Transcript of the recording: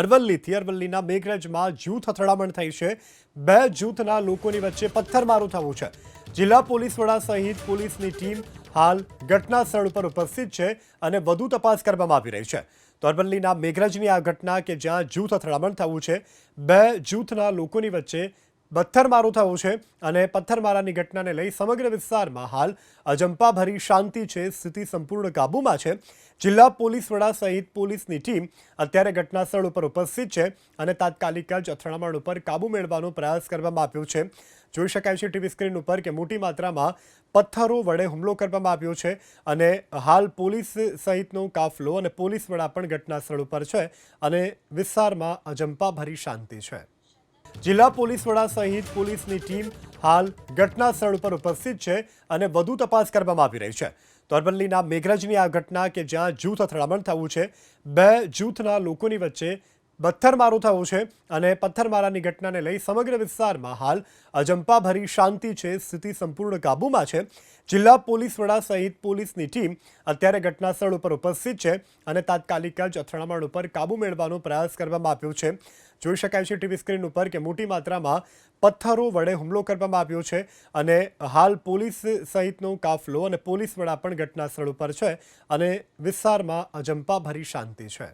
અરવલ્લીથી અરવલ્લીના મેઘરજમાં જૂથ અથડામણ થઈ છે. બે જૂથના લોકોની વચ્ચે પથ્થરમારું થવો છે. જિલ્લા પોલીસ વડા સહિત પોલીસની ટીમ હાલ ઘટના સ્થળ ઉપર ઉપસ્થિત છે અને વધુ તપાસ કરવામાં આવી રહી છે. તો અરવલ્લીના મેઘરજની આ ઘટના કે જ્યાં જૂથ અથડામણ થવું છે, બે જૂથના લોકોની વચ્ચે પથ્થરમારો થયો છે અને પથ્થરમારાની ઘટનાને લઈ સમગ્ર વિસ્તારમાં હાલ અજંપાભરી શાંતિ છે, સ્થિતિ સંપૂર્ણ કાબૂમાં છે. જિલ્લા પોલીસ વડા સહિત પોલીસની ટીમ અત્યારે ઘટનાસ્થળ ઉપર ઉપસ્થિત છે અને તાત્કાલિક જ અથડામણ ઉપર કાબૂ મેળવવાનો પ્રયાસ કરવામાં આવ્યો છે. જોઈ શકાય છે ટીવી સ્ક્રીન ઉપર કે મોટી માત્રામાં પથ્થરો વડે હુમલો કરવામાં આવ્યો છે અને હાલ પોલીસ સહિતનો કાફલો અને પોલીસ વડા પણ ઘટનાસ્થળ ઉપર છે અને વિસ્તારમાં અજંપાભરી શાંતિ છે. જિલ્લા પોલીસ વડા સહિત પોલીસની ટીમ હાલ ઘટના સ્થળ ઉપર ઉપસ્થિત છે અને વધુ તપાસ કરવામાં આવી રહી છે. તો અરવલ્લીના મેઘરજની આ ઘટના કે જ્યાં જૂથ અથડામણ થવું છે, બે જૂથના લોકોની વચ્ચે પથ્થરમારો થયો છે અને પથ્થરમારાની ઘટનાને લઈ સમગ્ર વિસ્તારમાં હાલ અજંપાભરી શાંતિ છે, સ્થિતિ સંપૂર્ણ કાબૂમાં છે. જિલ્લા પોલીસ વડા સહિત પોલીસની ટીમ અત્યારે ઘટનાસ્થળ ઉપર ઉપસ્થિત છે અને તાત્કાલિક જ અથડામણ ઉપર કાબૂ મેળવવાનો પ્રયાસ કરવામાં આવ્યો છે. જોઈ શકાય છે ટીવી સ્ક્રીન ઉપર કે મોટી માત્રામાં પથ્થરો વડે હુમલો કરવામાં આવ્યો છે અને હાલ પોલીસ સહિતનો કાફલો અને પોલીસ વડા પણ ઘટનાસ્થળ ઉપર છે અને વિસ્તારમાં અજંપાભરી શાંતિ છે.